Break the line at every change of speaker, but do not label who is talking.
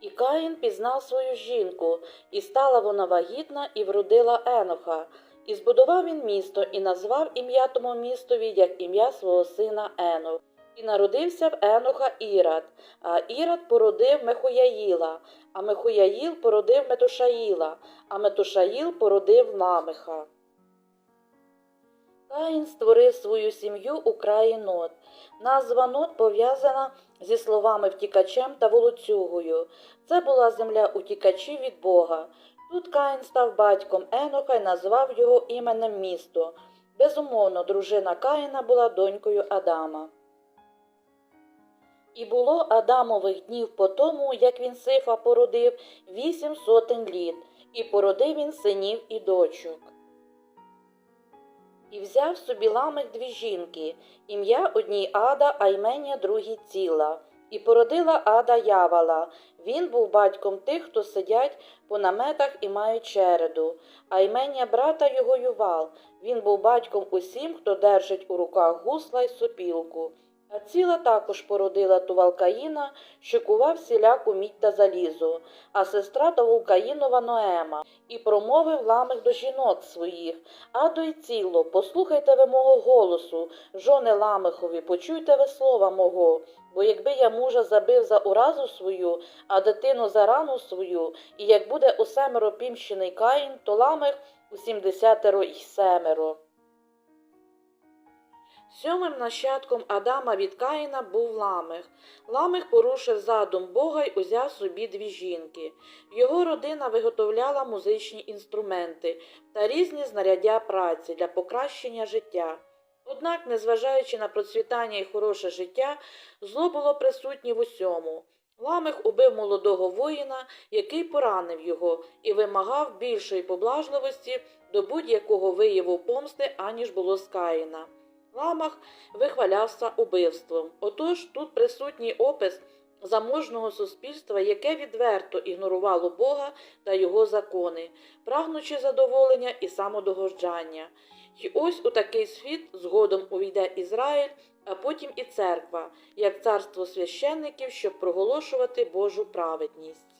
І Каїн пізнав свою жінку, і стала вона вагітна і вродила Еноха. І збудував він місто, і назвав ім'я тому містові, як ім'я свого сина Енох. І народився в Еноха Ірад, а Ірад породив Мехуяїла, а Мехуяїл породив Метушаїла, а Метушаїл породив Ламеха. Каїн створив свою сім'ю у краї Нот. Назва Нот пов'язана зі словами втікачем та волоцюгою. Це була земля утікачів від Бога. Тут Каїн став батьком Еноха і назвав його іменем місто. Безумовно, дружина Каїна була донькою Адама. І було Адамових днів по тому, як він Сифа породив вісім сотень літ, і породив він синів і дочок. І взяв собі ламик дві жінки, ім'я одній Ада, а ймення другій ціла. І породила Ада Явала. Він був батьком тих, хто сидять по наметах і мають череду, а ймення брата його Ювал. Він був батьком усім, хто держить у руках гусла й сопілку. А ціла також породила Тувалкаїна, що кував всіляку мідь та залізо, а сестра Тувалкаїнова Ноема, і промовив ламих до жінок своїх. Адо й ціло, послухайте ви мого голосу, жони Ламехові, почуйте ви слова мого. Бо якби я мужа забив за уразу свою, а дитину за рану свою, і як буде у семеро пімщений Каїн, то ламех у сімдесятеро й семеро. Сьомим нащадком Адама від Каїна був Ламех. Ламех порушив задум Бога й узяв собі дві жінки. Його родина виготовляла музичні інструменти та різні знаряддя праці для покращення життя. Однак, незважаючи на процвітання і хороше життя, зло було присутнє в усьому. Ламех убив молодого воїна, який поранив його, і вимагав більшої поблажливості до будь-якого вияву помсти, аніж було з Каїна. Ламах вихвалявся убивством. Отож тут присутній опис заможного суспільства, яке відверто ігнорувало Бога та його закони, прагнучи задоволення і самодогоджання. І ось у такий світ згодом увійде Ізраїль, а потім і церква, як царство священників, щоб проголошувати Божу праведність.